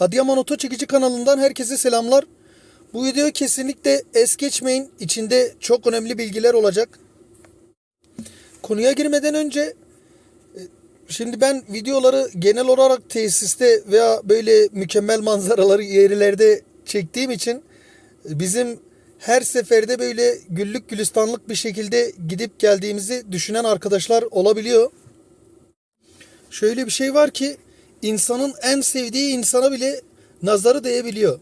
Adıyaman Oto Çekici kanalından herkese selamlar. Bu videoyu kesinlikle es geçmeyin. İçinde çok önemli bilgiler olacak. Konuya girmeden önce e, şimdi ben videoları genel olarak tesiste veya böyle mükemmel manzaraları yerlerde çektiğim için e, bizim her seferde böyle güllük gülistanlık bir şekilde gidip geldiğimizi düşünen arkadaşlar olabiliyor. Şöyle bir şey var ki insanın en sevdiği insana bile nazarı değebiliyor.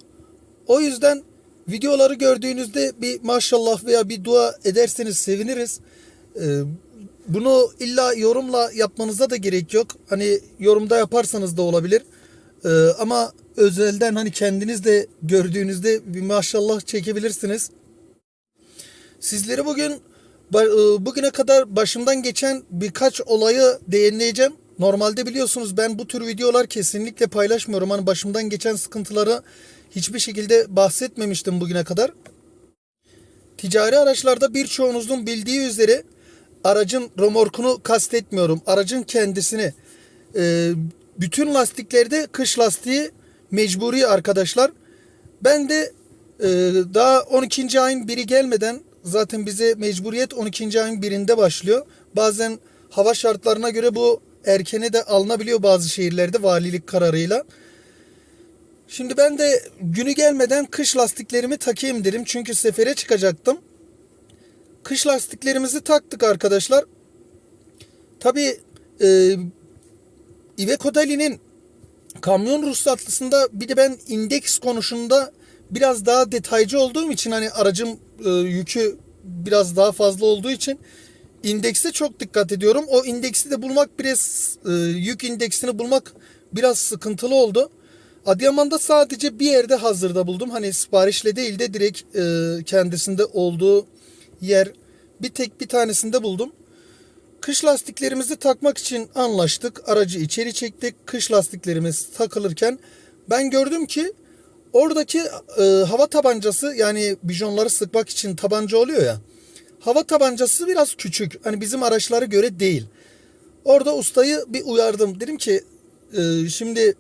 O yüzden videoları gördüğünüzde bir maşallah veya bir dua ederseniz seviniriz. Ee, bunu illa yorumla yapmanıza da gerek yok. Hani yorumda yaparsanız da olabilir. Ee, ama özelden hani kendiniz de gördüğünüzde bir maşallah çekebilirsiniz. Sizlere bugün e, bugüne kadar başımdan geçen birkaç olayı değineceğim. Normalde biliyorsunuz ben bu tür videolar kesinlikle paylaşmıyorum. Hani başımdan geçen sıkıntıları hiçbir şekilde bahsetmemiştim bugüne kadar. Ticari araçlarda birçoğunuzun bildiği üzere aracın remorkunu kastetmiyorum. Aracın kendisini. Ee, bütün lastiklerde kış lastiği mecburi arkadaşlar. Ben de e, daha 12. ayın biri gelmeden zaten bize mecburiyet 12. ayın birinde başlıyor. Bazen hava şartlarına göre bu erkene de alınabiliyor bazı şehirlerde valilik kararıyla. Şimdi ben de günü gelmeden kış lastiklerimi takayım dedim. Çünkü sefere çıkacaktım. Kış lastiklerimizi taktık arkadaşlar. Tabii e, Iveco Dali'nin kamyon ruhsatlısında bir de ben indeks konusunda biraz daha detaycı olduğum için hani aracım e, yükü biraz daha fazla olduğu için indekse çok dikkat ediyorum. O indeksi de bulmak biraz e, yük indeksini bulmak biraz sıkıntılı oldu. Adıyaman'da sadece bir yerde hazırda buldum. Hani siparişle değil de direkt e, kendisinde olduğu yer bir tek bir tanesinde buldum. Kış lastiklerimizi takmak için anlaştık. Aracı içeri çektik. Kış lastiklerimiz takılırken ben gördüm ki oradaki e, hava tabancası yani bijonları sıkmak için tabanca oluyor ya. Hava tabancası biraz küçük. Hani bizim araçlara göre değil. Orada ustayı bir uyardım. Dedim ki e, şimdi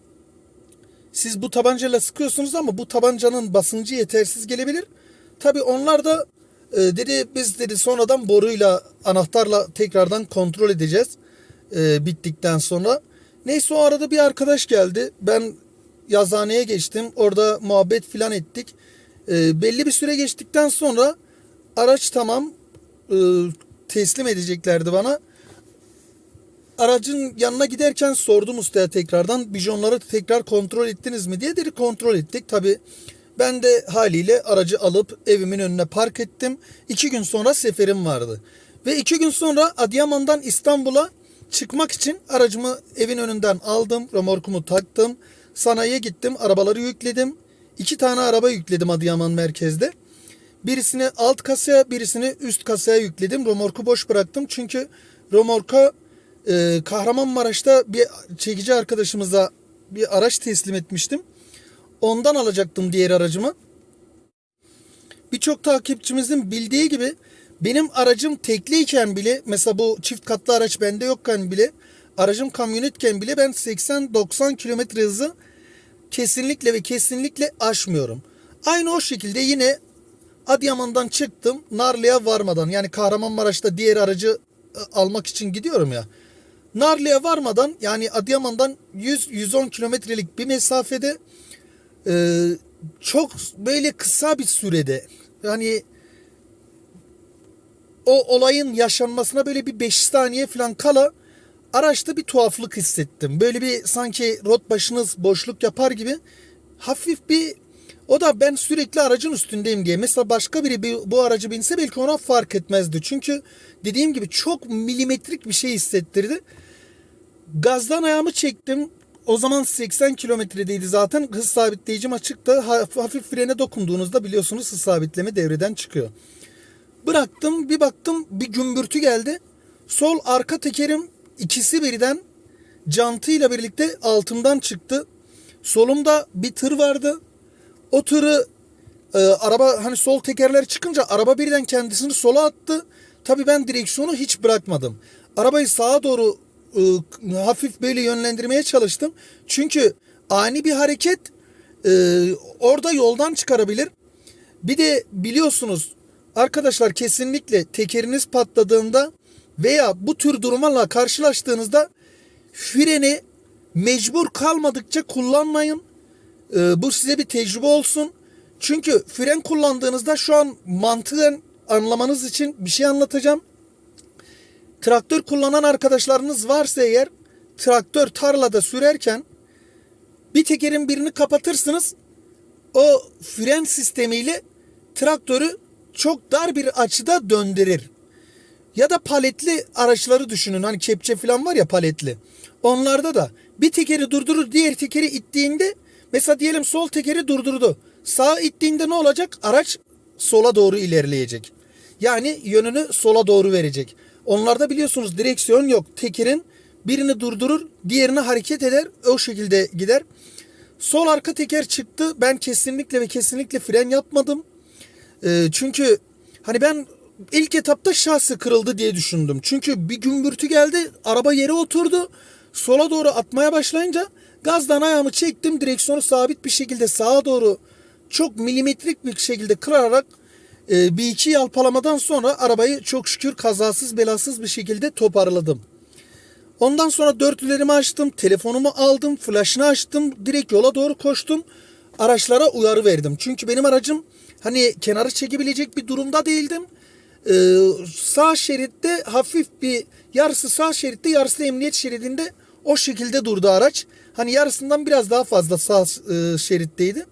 siz bu tabancayla sıkıyorsunuz ama bu tabancanın basıncı yetersiz gelebilir. Tabi onlar da e, dedi biz dedi sonradan boruyla anahtarla tekrardan kontrol edeceğiz e, bittikten sonra. Neyse o arada bir arkadaş geldi. Ben yazhaneye geçtim. Orada muhabbet filan ettik. E, belli bir süre geçtikten sonra araç tamam e, teslim edeceklerdi bana. Aracın yanına giderken sordum ustaya tekrardan bijonları tekrar kontrol ettiniz mi diye dedi kontrol ettik. Tabi ben de haliyle aracı alıp evimin önüne park ettim. İki gün sonra seferim vardı. Ve iki gün sonra Adıyaman'dan İstanbul'a çıkmak için aracımı evin önünden aldım. Remorkumu taktım. Sanayiye gittim. Arabaları yükledim. İki tane araba yükledim Adıyaman merkezde. Birisini alt kasaya birisini üst kasaya yükledim. Remorku boş bıraktım. Çünkü remorka e, Kahramanmaraş'ta bir çekici arkadaşımıza bir araç teslim etmiştim. Ondan alacaktım diğer aracımı. Birçok takipçimizin bildiği gibi benim aracım tekliyken bile mesela bu çift katlı araç bende yokken bile aracım kamyonetken bile ben 80-90 kilometre hızı kesinlikle ve kesinlikle aşmıyorum. Aynı o şekilde yine Adıyaman'dan çıktım Narlı'ya varmadan yani Kahramanmaraş'ta diğer aracı e, almak için gidiyorum ya. Narlı'ya varmadan yani Adıyaman'dan 100-110 kilometrelik bir mesafede e, çok böyle kısa bir sürede yani o olayın yaşanmasına böyle bir 5 saniye falan kala araçta bir tuhaflık hissettim. Böyle bir sanki rot başınız boşluk yapar gibi hafif bir o da ben sürekli aracın üstündeyim diye. Mesela başka biri bir- bu aracı binse belki ona fark etmezdi. Çünkü dediğim gibi çok milimetrik bir şey hissettirdi. Gazdan ayağımı çektim. O zaman 80 kilometredeydi zaten. Hız sabitleyicim açıktı. Ha- Hafif frene dokunduğunuzda biliyorsunuz hız sabitleme devreden çıkıyor. Bıraktım bir baktım bir gümbürtü geldi. Sol arka tekerim ikisi birden cantıyla birlikte altımdan çıktı. Solumda bir tır vardı. O tırı e, araba hani sol tekerler çıkınca araba birden kendisini sola attı. Tabii ben direksiyonu hiç bırakmadım. Arabayı sağa doğru e, hafif böyle yönlendirmeye çalıştım. Çünkü ani bir hareket e, orada yoldan çıkarabilir. Bir de biliyorsunuz arkadaşlar kesinlikle tekeriniz patladığında veya bu tür durumlarla karşılaştığınızda freni mecbur kalmadıkça kullanmayın. Ee, bu size bir tecrübe olsun. Çünkü fren kullandığınızda şu an mantığın anlamanız için bir şey anlatacağım. Traktör kullanan arkadaşlarınız varsa eğer traktör tarlada sürerken bir tekerin birini kapatırsınız. O fren sistemiyle traktörü çok dar bir açıda döndürür. Ya da paletli araçları düşünün. Hani kepçe falan var ya paletli. Onlarda da bir tekeri durdurur diğer tekeri ittiğinde mesela diyelim sol tekeri durdurdu. Sağa ittiğinde ne olacak? Araç sola doğru ilerleyecek. Yani yönünü sola doğru verecek. Onlarda biliyorsunuz direksiyon yok. Tekerin birini durdurur, diğerini hareket eder. O şekilde gider. Sol arka teker çıktı. Ben kesinlikle ve kesinlikle fren yapmadım. Ee, çünkü hani ben ilk etapta şasi kırıldı diye düşündüm. Çünkü bir gümbürtü geldi. Araba yere oturdu. Sola doğru atmaya başlayınca gazdan ayağımı çektim. Direksiyonu sabit bir şekilde sağa doğru çok milimetrik bir şekilde kırarak e, bir iki yalpalamadan sonra arabayı çok şükür kazasız belasız bir şekilde toparladım. Ondan sonra dörtlülerimi açtım, telefonumu aldım, flaşını açtım, direkt yola doğru koştum. Araçlara uyarı verdim. Çünkü benim aracım hani kenarı çekebilecek bir durumda değildim. Ee, sağ şeritte hafif bir yarısı sağ şeritte yarısı emniyet şeridinde o şekilde durdu araç. Hani yarısından biraz daha fazla sağ e, şeritteydi.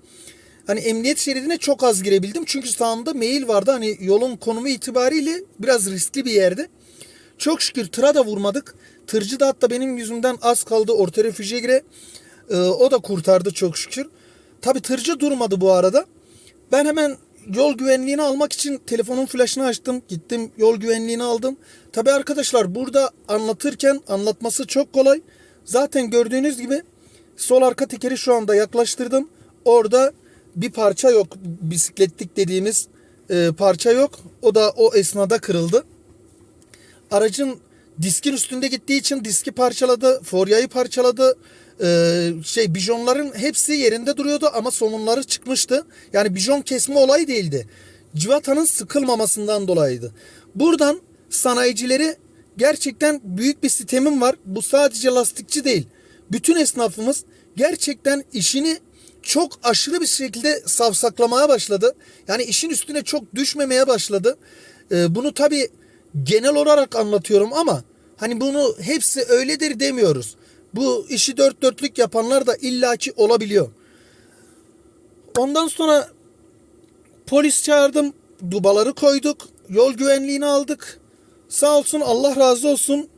Hani emniyet şeridine çok az girebildim. Çünkü sağımda mail vardı. Hani yolun konumu itibariyle biraz riskli bir yerdi. Çok şükür tıra da vurmadık. Tırcı da hatta benim yüzümden az kaldı orta refüje gire. Ee, o da kurtardı çok şükür. Tabi tırcı durmadı bu arada. Ben hemen yol güvenliğini almak için telefonun flaşını açtım. Gittim yol güvenliğini aldım. Tabi arkadaşlar burada anlatırken anlatması çok kolay. Zaten gördüğünüz gibi sol arka tekeri şu anda yaklaştırdım. Orada bir parça yok. Bisikletlik dediğimiz e, parça yok. O da o esnada kırıldı. Aracın diskin üstünde gittiği için diski parçaladı. Foryayı parçaladı. Ee, şey bijonların hepsi yerinde duruyordu ama somunları çıkmıştı. Yani bijon kesme olayı değildi. Civatanın sıkılmamasından dolayıydı. Buradan sanayicileri gerçekten büyük bir sitemim var. Bu sadece lastikçi değil. Bütün esnafımız gerçekten işini çok aşırı bir şekilde savsaklamaya başladı. Yani işin üstüne çok düşmemeye başladı. Ee, bunu tabii genel olarak anlatıyorum ama hani bunu hepsi öyledir demiyoruz. Bu işi dört dörtlük yapanlar da illaki olabiliyor. Ondan sonra polis çağırdım. Dubaları koyduk. Yol güvenliğini aldık. Sağ olsun Allah razı olsun.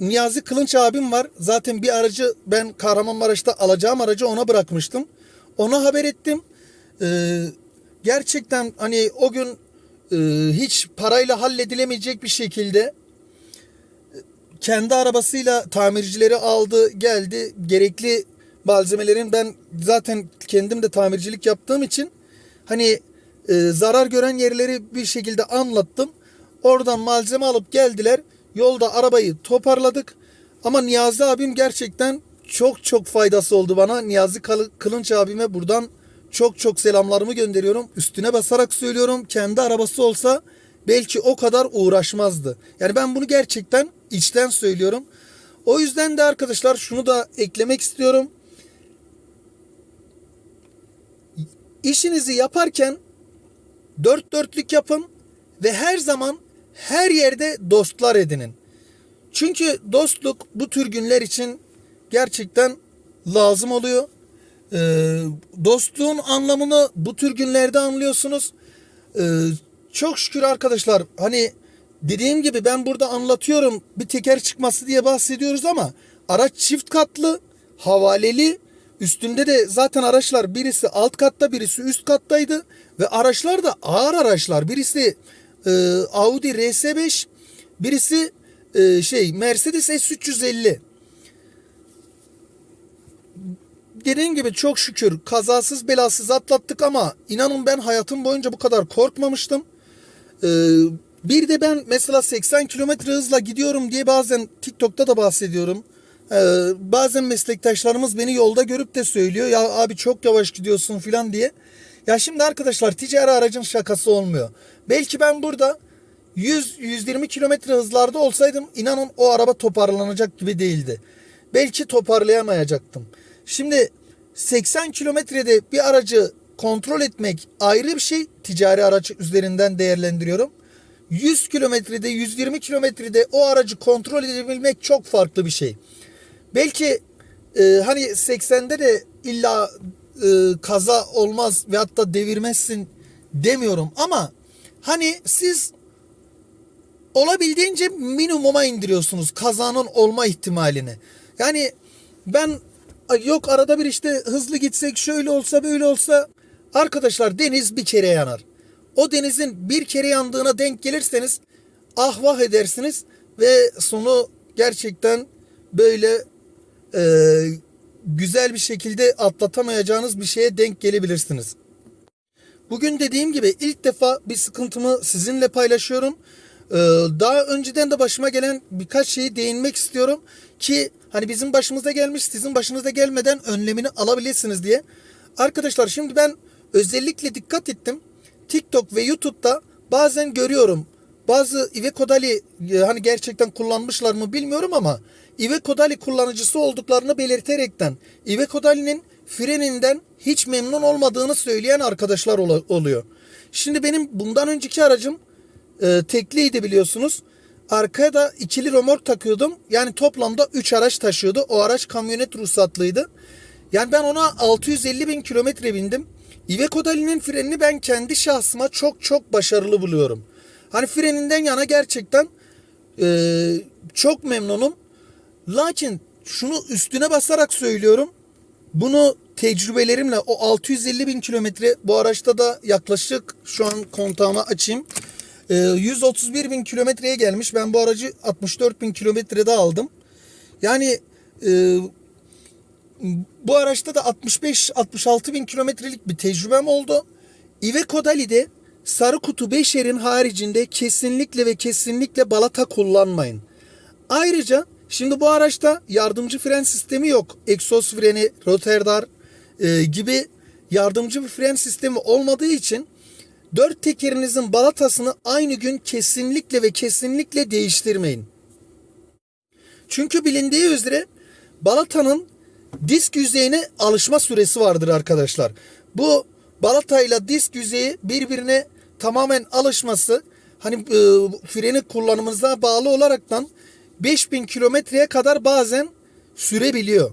Niyazi Kılınç abim var. Zaten bir aracı ben Kahramanmaraş'ta alacağım aracı ona bırakmıştım. Ona haber ettim. Ee, gerçekten hani o gün e, hiç parayla halledilemeyecek bir şekilde e, kendi arabasıyla tamircileri aldı geldi gerekli malzemelerin ben zaten kendim de tamircilik yaptığım için hani e, zarar gören yerleri bir şekilde anlattım. Oradan malzeme alıp geldiler. Yolda arabayı toparladık. Ama Niyazi abim gerçekten çok çok faydası oldu bana. Niyazi Kıl- Kılınç abime buradan çok çok selamlarımı gönderiyorum. Üstüne basarak söylüyorum. Kendi arabası olsa belki o kadar uğraşmazdı. Yani ben bunu gerçekten içten söylüyorum. O yüzden de arkadaşlar şunu da eklemek istiyorum. İşinizi yaparken dört dörtlük yapın ve her zaman her yerde dostlar edinin. Çünkü dostluk bu tür günler için gerçekten lazım oluyor. Ee, dostluğun anlamını bu tür günlerde anlıyorsunuz. Ee, çok şükür arkadaşlar hani dediğim gibi ben burada anlatıyorum bir teker çıkması diye bahsediyoruz ama araç çift katlı havaleli üstünde de zaten araçlar birisi alt katta birisi üst kattaydı ve araçlar da ağır araçlar birisi e, Audi RS5 birisi e, şey Mercedes S350 dediğim gibi çok şükür kazasız belasız atlattık ama inanın ben hayatım boyunca bu kadar korkmamıştım. Ee, bir de ben mesela 80 kilometre hızla gidiyorum diye bazen TikTok'ta da bahsediyorum. Ee, bazen meslektaşlarımız beni yolda görüp de söylüyor ya abi çok yavaş gidiyorsun filan diye. Ya şimdi arkadaşlar ticari aracın şakası olmuyor. Belki ben burada 100-120 kilometre hızlarda olsaydım inanın o araba toparlanacak gibi değildi. Belki toparlayamayacaktım. Şimdi 80 kilometrede bir aracı kontrol etmek ayrı bir şey. Ticari araç üzerinden değerlendiriyorum. 100 kilometrede 120 kilometrede o aracı kontrol edebilmek çok farklı bir şey. Belki e, hani 80'de de illa e, kaza olmaz ve hatta devirmezsin demiyorum ama hani siz olabildiğince minimuma indiriyorsunuz kazanın olma ihtimalini. Yani ben "Ay yok arada bir işte hızlı gitsek şöyle olsa böyle olsa arkadaşlar deniz bir kere yanar. O denizin bir kere yandığına denk gelirseniz ah vah edersiniz ve sonu gerçekten böyle e, güzel bir şekilde atlatamayacağınız bir şeye denk gelebilirsiniz. Bugün dediğim gibi ilk defa bir sıkıntımı sizinle paylaşıyorum. Ee, daha önceden de başıma gelen birkaç şeyi değinmek istiyorum ki hani bizim başımıza gelmiş sizin başınıza gelmeden önlemini alabilirsiniz diye. Arkadaşlar şimdi ben özellikle dikkat ettim. TikTok ve YouTube'da bazen görüyorum. Bazı Iveco Dali e, hani gerçekten kullanmışlar mı bilmiyorum ama Iveco Dali kullanıcısı olduklarını belirterekten Iveco Dali'nin freninden hiç memnun olmadığını söyleyen arkadaşlar oluyor. Şimdi benim bundan önceki aracım e, tekliydi biliyorsunuz. Arkaya da ikili romork takıyordum. Yani toplamda 3 araç taşıyordu. O araç kamyonet ruhsatlıydı. Yani ben ona 650 bin kilometre bindim. Iveco Dali'nin frenini ben kendi şahsıma çok çok başarılı buluyorum. Hani freninden yana gerçekten e, çok memnunum. Lakin şunu üstüne basarak söylüyorum. Bunu tecrübelerimle o 650 bin kilometre bu araçta da yaklaşık şu an kontağımı açayım. Ee, 131 bin kilometreye gelmiş. Ben bu aracı 64 bin kilometrede aldım. Yani e, bu araçta da 65-66 bin kilometrelik bir tecrübem oldu. Iveco Dali'de sarı kutu 5 yerin haricinde kesinlikle ve kesinlikle balata kullanmayın. Ayrıca şimdi bu araçta yardımcı fren sistemi yok. Egzoz freni, roterdar e, gibi yardımcı bir fren sistemi olmadığı için dört tekerinizin balatasını aynı gün kesinlikle ve kesinlikle değiştirmeyin. Çünkü bilindiği üzere balatanın disk yüzeyine alışma süresi vardır arkadaşlar. Bu balatayla disk yüzeyi birbirine tamamen alışması hani e, freni kullanımınıza bağlı olaraktan 5000 kilometreye kadar bazen sürebiliyor.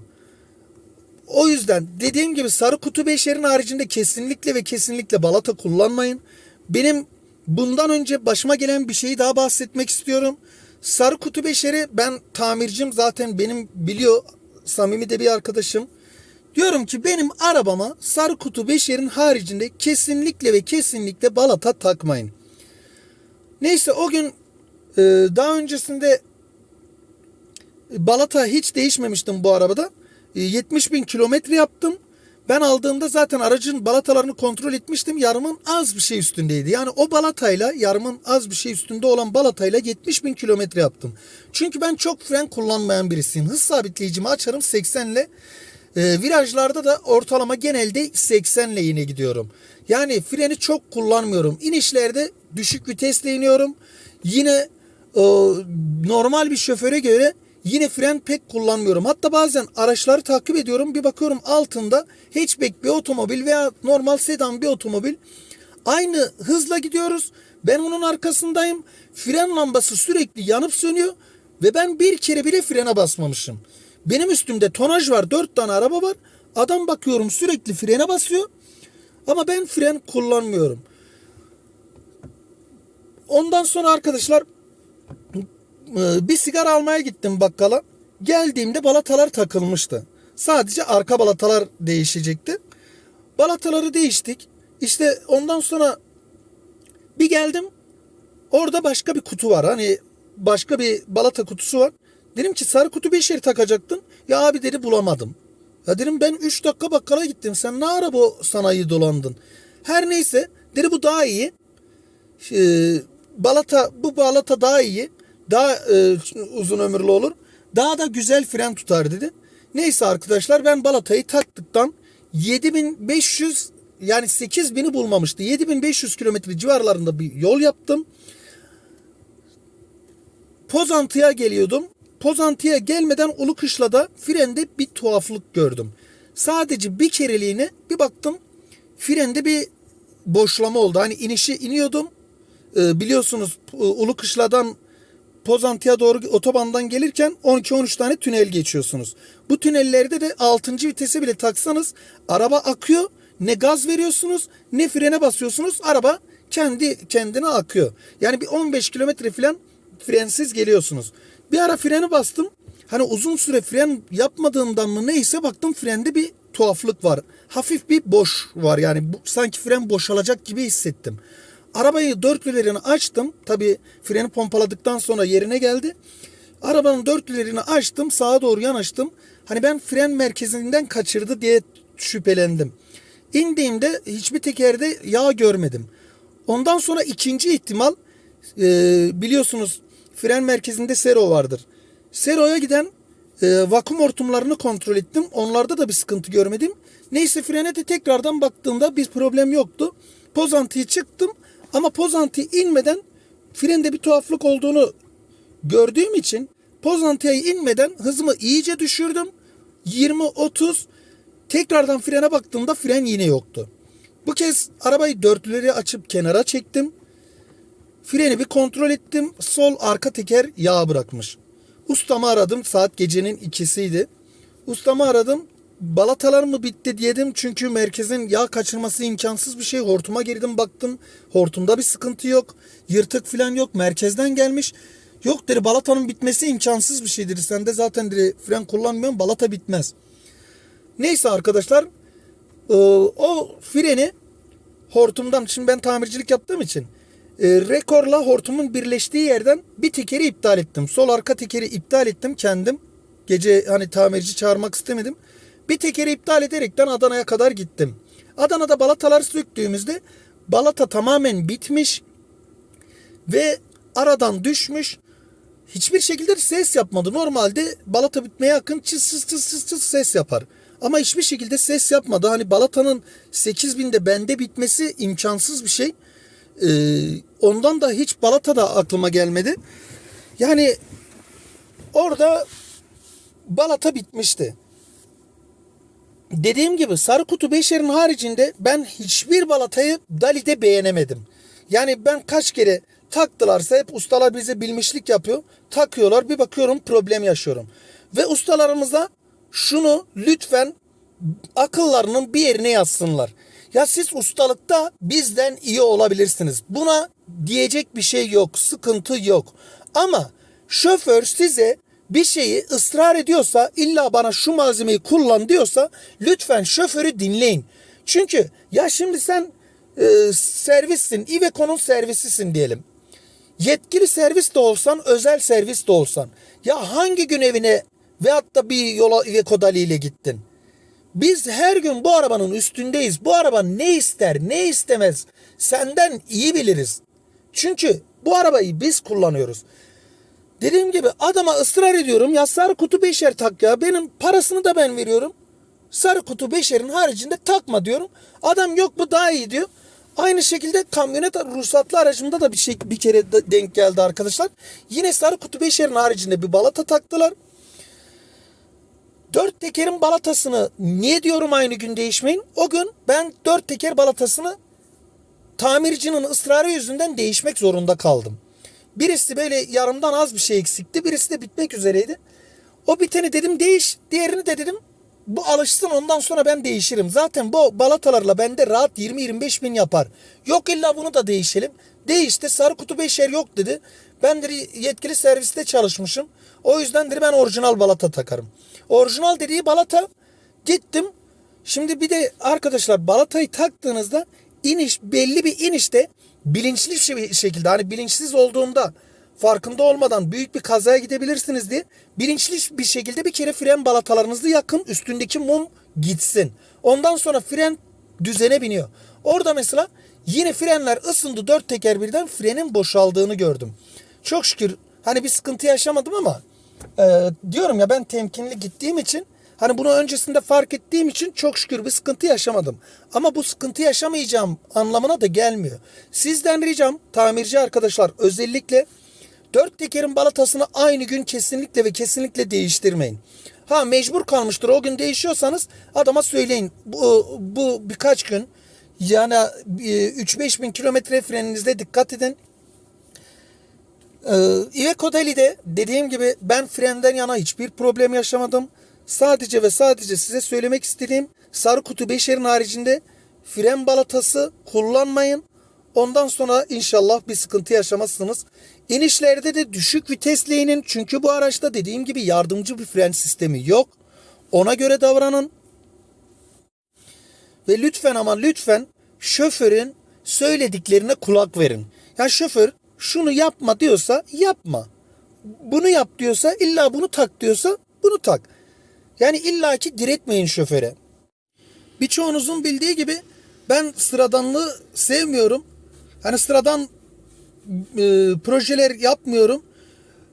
O yüzden dediğim gibi sarı kutu beşerin haricinde kesinlikle ve kesinlikle balata kullanmayın. Benim bundan önce başıma gelen bir şeyi daha bahsetmek istiyorum. Sarı kutu beşeri ben tamircim zaten benim biliyor samimi de bir arkadaşım. Diyorum ki benim arabama sarı kutu beşerin haricinde kesinlikle ve kesinlikle balata takmayın. Neyse o gün e, daha öncesinde balata hiç değişmemiştim bu arabada. E, 70 bin kilometre yaptım. Ben aldığımda zaten aracın balatalarını kontrol etmiştim. Yarımın az bir şey üstündeydi. Yani o balatayla yarımın az bir şey üstünde olan balatayla 70 bin kilometre yaptım. Çünkü ben çok fren kullanmayan birisiyim. Hız sabitleyicimi açarım 80 ile. E, virajlarda da ortalama genelde 80 ile yine gidiyorum. Yani freni çok kullanmıyorum. İnişlerde düşük vitesle iniyorum. Yine o, normal bir şoföre göre yine fren pek kullanmıyorum. Hatta bazen araçları takip ediyorum. Bir bakıyorum altında hatchback bir otomobil veya normal sedan bir otomobil. Aynı hızla gidiyoruz. Ben onun arkasındayım. Fren lambası sürekli yanıp sönüyor. Ve ben bir kere bile frene basmamışım. Benim üstümde tonaj var. Dört tane araba var. Adam bakıyorum sürekli frene basıyor. Ama ben fren kullanmıyorum. Ondan sonra arkadaşlar bir sigara almaya gittim bakkala. Geldiğimde balatalar takılmıştı. Sadece arka balatalar değişecekti. Balataları değiştik. İşte ondan sonra bir geldim. Orada başka bir kutu var. Hani başka bir balata kutusu var. Dedim ki sarı kutu beşeri takacaktın. Ya abi dedi bulamadım. Ya dedim ben 3 dakika bakkala gittim. Sen ne ara bu sanayi dolandın? Her neyse dedi bu daha iyi. Ee, balata bu balata daha iyi. Daha e, uzun ömürlü olur. daha da güzel fren tutar dedi. Neyse arkadaşlar ben balatayı taktıktan 7500 yani 8000'i bulmamıştı. 7500 kilometre civarlarında bir yol yaptım. Pozantı'ya geliyordum. Pozantı'ya gelmeden Ulukışla'da frende bir tuhaflık gördüm. Sadece bir kereliğine bir baktım frende bir boşlama oldu. Hani inişi iniyordum. Ee, biliyorsunuz e, Ulukışla'dan Pozantı'ya doğru otobandan gelirken 12-13 tane tünel geçiyorsunuz. Bu tünellerde de 6. vitese bile taksanız araba akıyor. Ne gaz veriyorsunuz ne frene basıyorsunuz. Araba kendi kendine akıyor. Yani bir 15 kilometre falan frensiz geliyorsunuz. Bir ara freni bastım. Hani uzun süre fren yapmadığımdan mı neyse baktım frende bir tuhaflık var. Hafif bir boş var yani bu, sanki fren boşalacak gibi hissettim. Arabayı dörtlülerini açtım. Tabi freni pompaladıktan sonra yerine geldi. Arabanın dörtlülerini açtım. Sağa doğru yanaştım. Hani ben fren merkezinden kaçırdı diye şüphelendim. İndiğimde hiçbir tekerde yağ görmedim. Ondan sonra ikinci ihtimal e, biliyorsunuz fren merkezinde sero vardır. Sero'ya giden e, vakum hortumlarını kontrol ettim. Onlarda da bir sıkıntı görmedim. Neyse frene de tekrardan baktığımda bir problem yoktu. Pozantıya çıktım ama pozantıya inmeden frende bir tuhaflık olduğunu gördüğüm için pozantıya inmeden hızımı iyice düşürdüm. 20-30 tekrardan frene baktığımda fren yine yoktu. Bu kez arabayı dörtlüleri açıp kenara çektim. Freni bir kontrol ettim. Sol arka teker yağ bırakmış. Ustamı aradım. Saat gecenin ikisiydi. Ustamı aradım. Balatalar mı bitti diyedim. Çünkü merkezin yağ kaçırması imkansız bir şey. Hortuma girdim baktım. Hortumda bir sıkıntı yok. Yırtık falan yok. Merkezden gelmiş. Yok dedi balatanın bitmesi imkansız bir şeydir. Sen de zaten dedi fren kullanmıyorsun balata bitmez. Neyse arkadaşlar e, o freni hortumdan şimdi ben tamircilik yaptığım için e, rekorla hortumun birleştiği yerden bir tekeri iptal ettim. Sol arka tekeri iptal ettim kendim. Gece hani tamirci çağırmak istemedim. Bir tekeri iptal ederekten Adana'ya kadar gittim. Adana'da balatalar söktüğümüzde balata tamamen bitmiş ve aradan düşmüş. Hiçbir şekilde ses yapmadı. Normalde balata bitmeye yakın çıs çıs çıs çıs çıs ses yapar. Ama hiçbir şekilde ses yapmadı. Hani balatanın 8000'de bende bitmesi imkansız bir şey. Ee, ondan da hiç balata da aklıma gelmedi. Yani orada balata bitmişti. Dediğim gibi sarı kutu beşerin haricinde ben hiçbir balatayı Dali'de beğenemedim. Yani ben kaç kere taktılarsa hep ustalar bize bilmişlik yapıyor. Takıyorlar bir bakıyorum problem yaşıyorum. Ve ustalarımıza şunu lütfen akıllarının bir yerine yazsınlar. Ya siz ustalıkta bizden iyi olabilirsiniz. Buna diyecek bir şey yok, sıkıntı yok. Ama şoför size bir şeyi ısrar ediyorsa illa bana şu malzemeyi kullan diyorsa lütfen şoförü dinleyin. Çünkü ya şimdi sen e, servissin, Iveco'nun servisisin diyelim. Yetkili servis de olsan, özel servis de olsan. Ya hangi gün evine veyahut da bir yola Iveco Dali ile gittin? Biz her gün bu arabanın üstündeyiz. Bu araba ne ister, ne istemez senden iyi biliriz. Çünkü bu arabayı biz kullanıyoruz. Dediğim gibi adama ısrar ediyorum ya sarı kutu beşer tak ya benim parasını da ben veriyorum. Sarı kutu beşerin haricinde takma diyorum. Adam yok bu daha iyi diyor. Aynı şekilde kamyonet ruhsatlı aracımda da bir şey bir kere de denk geldi arkadaşlar. Yine sarı kutu beşerin haricinde bir balata taktılar. Dört tekerin balatasını niye diyorum aynı gün değişmeyin? O gün ben dört teker balatasını tamircinin ısrarı yüzünden değişmek zorunda kaldım. Birisi böyle yarımdan az bir şey eksikti. Birisi de bitmek üzereydi. O biteni dedim değiş. Diğerini de dedim bu alışsın ondan sonra ben değişirim. Zaten bu balatalarla bende rahat 20-25 bin yapar. Yok illa bunu da değişelim. Değişti sarı kutu beşer yok dedi. Ben de yetkili serviste çalışmışım. O yüzdendir ben orijinal balata takarım. Orijinal dediği balata gittim. Şimdi bir de arkadaşlar balatayı taktığınızda iniş belli bir inişte bilinçli bir şekilde hani bilinçsiz olduğunda farkında olmadan büyük bir kazaya gidebilirsiniz diye bilinçli bir şekilde bir kere fren balatalarınızı yakın üstündeki mum gitsin. Ondan sonra fren düzene biniyor. Orada mesela yine frenler ısındı dört teker birden frenin boşaldığını gördüm. Çok şükür hani bir sıkıntı yaşamadım ama Ee, diyorum ya ben temkinli gittiğim için hani bunu öncesinde fark ettiğim için çok şükür bir sıkıntı yaşamadım. Ama bu sıkıntı yaşamayacağım anlamına da gelmiyor. Sizden ricam tamirci arkadaşlar özellikle dört tekerin balatasını aynı gün kesinlikle ve kesinlikle değiştirmeyin. Ha mecbur kalmıştır o gün değişiyorsanız adama söyleyin bu, bu birkaç gün yani e, 3-5 bin kilometre freninizde dikkat edin. Ee, Iveco Deli'de dediğim gibi ben frenden yana hiçbir problem yaşamadım. Sadece ve sadece size söylemek istediğim sarı kutu beşerin haricinde fren balatası kullanmayın. Ondan sonra inşallah bir sıkıntı yaşamazsınız. İnişlerde de düşük vitesle inin. Çünkü bu araçta dediğim gibi yardımcı bir fren sistemi yok. Ona göre davranın. Ve lütfen ama lütfen şoförün söylediklerine kulak verin. Ya şoför şunu yapma diyorsa yapma. Bunu yap diyorsa illa bunu tak diyorsa bunu tak. Yani illaki diretmeyin şoföre. Birçoğunuzun bildiği gibi ben sıradanlığı sevmiyorum. Hani sıradan e, projeler yapmıyorum.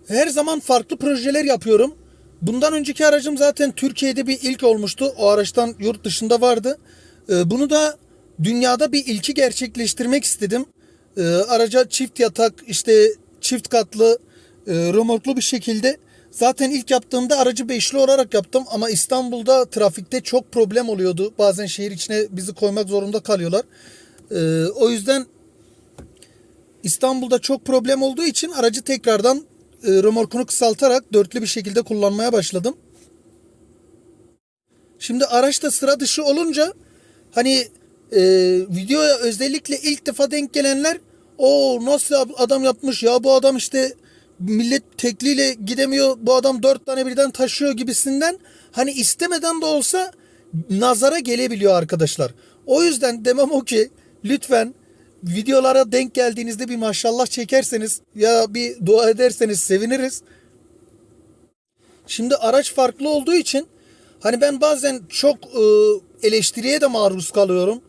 Her zaman farklı projeler yapıyorum. Bundan önceki aracım zaten Türkiye'de bir ilk olmuştu. O araçtan yurt dışında vardı. E, bunu da dünyada bir ilki gerçekleştirmek istedim. E, araca çift yatak işte çift katlı e, römorklu bir şekilde Zaten ilk yaptığımda aracı beşli olarak yaptım ama İstanbul'da trafikte çok problem oluyordu. Bazen şehir içine bizi koymak zorunda kalıyorlar. Ee, o yüzden İstanbul'da çok problem olduğu için aracı tekrardan e, römorkunu kısaltarak dörtlü bir şekilde kullanmaya başladım. Şimdi araçta sıra dışı olunca hani e, videoya özellikle ilk defa denk gelenler o nasıl adam yapmış ya bu adam işte millet tekliyle gidemiyor bu adam dört tane birden taşıyor gibisinden hani istemeden de olsa nazara gelebiliyor arkadaşlar. O yüzden demem o ki lütfen videolara denk geldiğinizde bir maşallah çekerseniz ya bir dua ederseniz seviniriz. Şimdi araç farklı olduğu için hani ben bazen çok e, eleştiriye de maruz kalıyorum.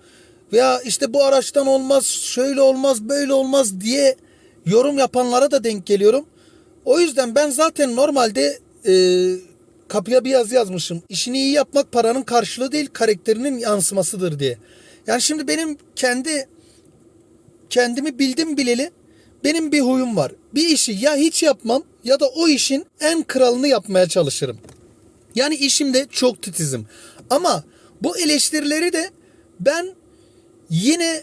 Veya işte bu araçtan olmaz, şöyle olmaz, böyle olmaz diye yorum yapanlara da denk geliyorum. O yüzden ben zaten normalde e, kapıya bir yazı yazmışım. İşini iyi yapmak paranın karşılığı değil karakterinin yansımasıdır diye. Yani şimdi benim kendi kendimi bildim bileli benim bir huyum var. Bir işi ya hiç yapmam ya da o işin en kralını yapmaya çalışırım. Yani işimde çok titizim. Ama bu eleştirileri de ben yine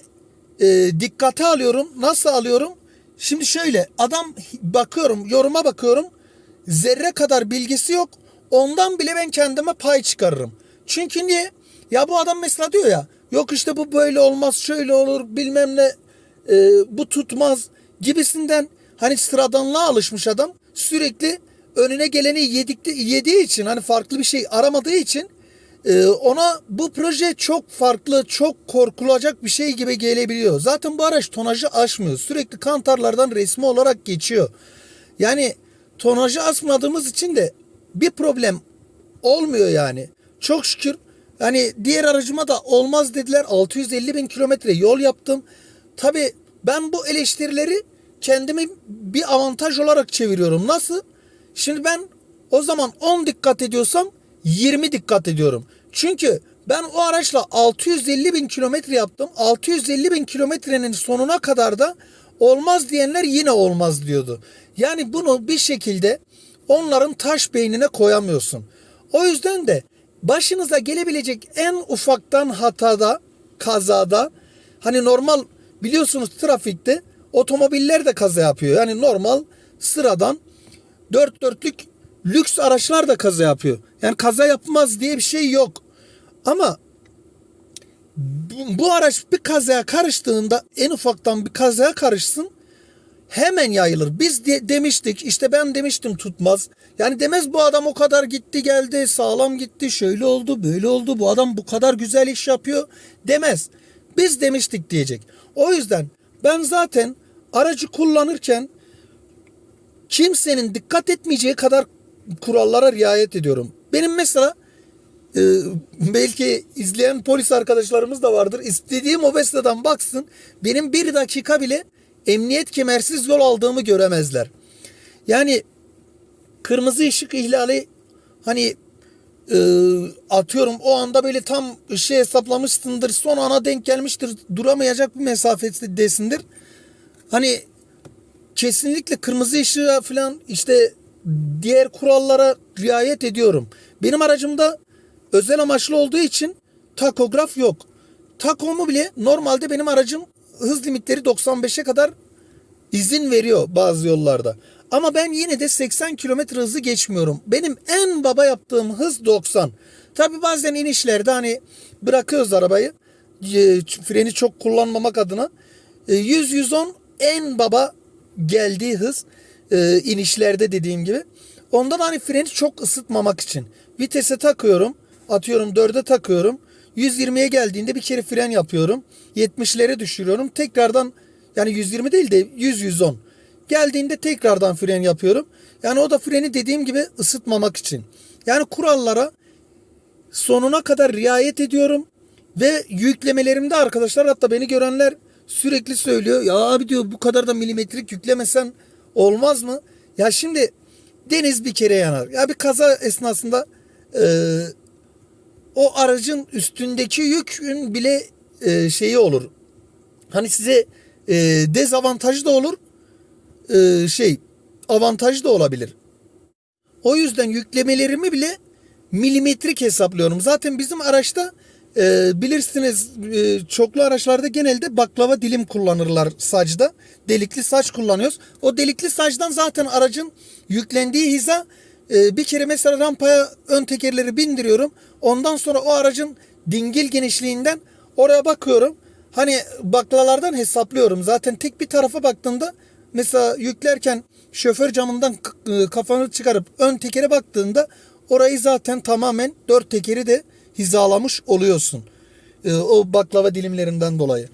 e, dikkate alıyorum. Nasıl alıyorum? Şimdi şöyle adam bakıyorum yoruma bakıyorum zerre kadar bilgisi yok. Ondan bile ben kendime pay çıkarırım. Çünkü niye? Ya bu adam mesela diyor ya yok işte bu böyle olmaz şöyle olur bilmem ne e, bu tutmaz gibisinden hani sıradanlığa alışmış adam sürekli önüne geleni yedikti, yediği için hani farklı bir şey aramadığı için e, ona bu proje çok farklı, çok korkulacak bir şey gibi gelebiliyor. Zaten bu araç tonajı aşmıyor. Sürekli kantarlardan resmi olarak geçiyor. Yani tonajı aşmadığımız için de bir problem olmuyor yani. Çok şükür hani diğer aracıma da olmaz dediler. 650 bin kilometre yol yaptım. Tabi ben bu eleştirileri kendimi bir avantaj olarak çeviriyorum. Nasıl? Şimdi ben o zaman 10 dikkat ediyorsam 20 dikkat ediyorum. Çünkü ben o araçla 650 bin kilometre yaptım. 650 bin kilometrenin sonuna kadar da olmaz diyenler yine olmaz diyordu. Yani bunu bir şekilde onların taş beynine koyamıyorsun. O yüzden de başınıza gelebilecek en ufaktan hatada, kazada hani normal biliyorsunuz trafikte otomobiller de kaza yapıyor. Yani normal sıradan dört dörtlük lüks araçlar da kaza yapıyor. Yani kaza yapmaz diye bir şey yok. Ama bu, bu araç bir kazaya karıştığında en ufaktan bir kazaya karışsın hemen yayılır. Biz de, demiştik işte ben demiştim tutmaz. Yani demez bu adam o kadar gitti geldi sağlam gitti şöyle oldu böyle oldu bu adam bu kadar güzel iş yapıyor demez. Biz demiştik diyecek. O yüzden ben zaten aracı kullanırken kimsenin dikkat etmeyeceği kadar kurallara riayet ediyorum. Benim mesela e, belki izleyen polis arkadaşlarımız da vardır. İstediğim o Vesla'dan baksın. Benim bir dakika bile emniyet kemersiz yol aldığımı göremezler. Yani kırmızı ışık ihlali hani e, atıyorum o anda böyle tam ışığı hesaplamışsındır son ana denk gelmiştir duramayacak bir mesafedesindir. Hani kesinlikle kırmızı ışığa falan işte diğer kurallara riayet ediyorum. Benim aracımda özel amaçlı olduğu için takograf yok. Takomu bile normalde benim aracım hız limitleri 95'e kadar izin veriyor bazı yollarda. Ama ben yine de 80 kilometre hızı geçmiyorum. Benim en baba yaptığım hız 90. Tabi bazen inişlerde hani bırakıyoruz arabayı. e, Freni çok kullanmamak adına. E, 100-110 en baba geldiği hız e, inişlerde dediğim gibi. Ondan hani freni çok ısıtmamak için. Vitese takıyorum. Atıyorum 4'e takıyorum. 120'ye geldiğinde bir kere fren yapıyorum. 70'lere düşürüyorum. Tekrardan yani 120 değil de 100-110. Geldiğinde tekrardan fren yapıyorum. Yani o da freni dediğim gibi ısıtmamak için. Yani kurallara sonuna kadar riayet ediyorum. Ve yüklemelerimde arkadaşlar hatta beni görenler sürekli söylüyor. Ya abi diyor bu kadar da milimetrik yüklemesen olmaz mı? Ya şimdi deniz bir kere yanar. Ya bir kaza esnasında e, o aracın üstündeki yükün bile e, şeyi olur. Hani size e, dezavantajı da olur. e, şey avantajı da olabilir. O yüzden yüklemelerimi bile milimetrik hesaplıyorum. Zaten bizim araçta e, bilirsiniz e, çoklu araçlarda genelde baklava dilim kullanırlar sacda. Delikli saç kullanıyoruz. O delikli saçtan zaten aracın yüklendiği hiza bir kere mesela rampaya ön tekerleri bindiriyorum. Ondan sonra o aracın dingil genişliğinden oraya bakıyorum. Hani baklalardan hesaplıyorum. Zaten tek bir tarafa baktığında mesela yüklerken şoför camından e, kafanı çıkarıp ön tekere baktığında orayı zaten tamamen dört tekeri de hizalamış oluyorsun. E, o baklava dilimlerinden dolayı.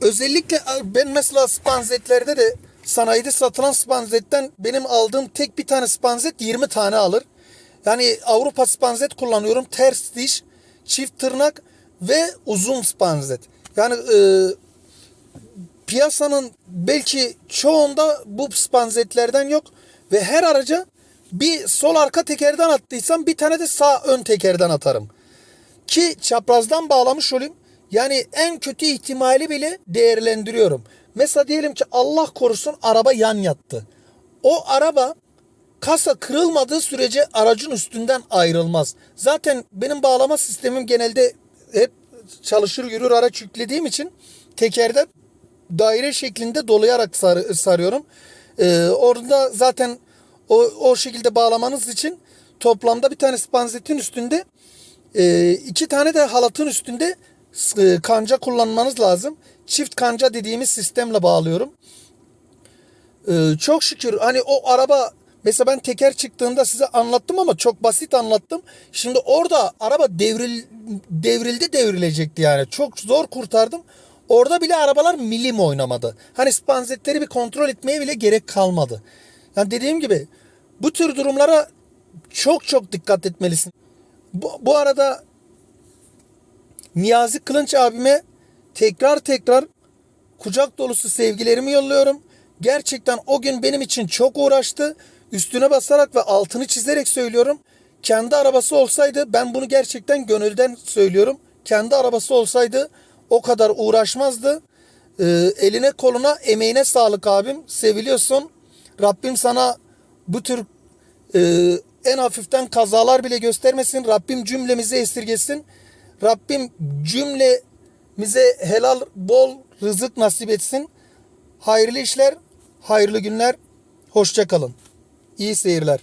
Özellikle e, ben mesela spanzetlerde de sanayide satılan spanzetten benim aldığım tek bir tane spanzet 20 tane alır. Yani Avrupa spanzet kullanıyorum. Ters diş, çift tırnak ve uzun spanzet. Yani e, piyasanın belki çoğunda bu spanzetlerden yok ve her araca bir sol arka tekerden attıysam bir tane de sağ ön tekerden atarım. Ki çaprazdan bağlamış olayım. Yani en kötü ihtimali bile değerlendiriyorum. Mesela diyelim ki Allah korusun araba yan yattı. O araba kasa kırılmadığı sürece aracın üstünden ayrılmaz. Zaten benim bağlama sistemim genelde hep çalışır yürür araç yüklediğim için tekerden daire şeklinde dolayarak sar- sarıyorum. Ee, orada zaten o, o şekilde bağlamanız için toplamda bir tane spanzetin üstünde e, iki tane de halatın üstünde kanca kullanmanız lazım. Çift kanca dediğimiz sistemle bağlıyorum. Ee, çok şükür hani o araba mesela ben teker çıktığında size anlattım ama çok basit anlattım. Şimdi orada araba devril, devrildi devrilecekti yani. Çok zor kurtardım. Orada bile arabalar milim oynamadı. Hani spanzetleri bir kontrol etmeye bile gerek kalmadı. Yani dediğim gibi bu tür durumlara çok çok dikkat etmelisin. Bu, bu arada Niyazi Kılınç abime tekrar tekrar kucak dolusu sevgilerimi yolluyorum. Gerçekten o gün benim için çok uğraştı. Üstüne basarak ve altını çizerek söylüyorum. Kendi arabası olsaydı ben bunu gerçekten gönülden söylüyorum. Kendi arabası olsaydı o kadar uğraşmazdı. Ee, eline koluna emeğine sağlık abim. Seviliyorsun. Rabbim sana bu tür e, en hafiften kazalar bile göstermesin. Rabbim cümlemizi esirgesin. Rabbim cümlemize helal bol rızık nasip etsin. Hayırlı işler, hayırlı günler. Hoşça kalın. İyi seyirler.